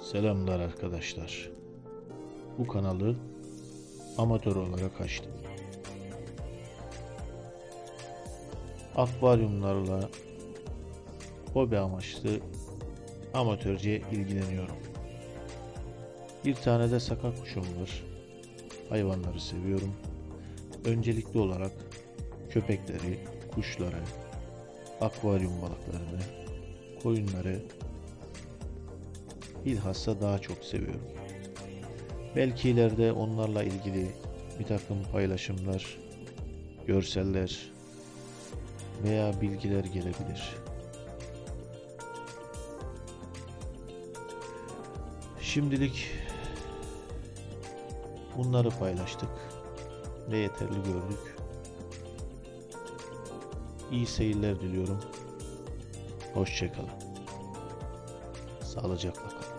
Selamlar arkadaşlar. Bu kanalı amatör olarak açtım. Akvaryumlarla hobi amaçlı amatörce ilgileniyorum. Bir tane de saka kuşum var. Hayvanları seviyorum. Öncelikli olarak köpekleri, kuşları, akvaryum balıklarını, koyunları bilhassa daha çok seviyorum. Belki ileride onlarla ilgili bir takım paylaşımlar, görseller veya bilgiler gelebilir. Şimdilik bunları paylaştık ve yeterli gördük. İyi seyirler diliyorum. Hoşçakalın. Sağlıcakla kalın.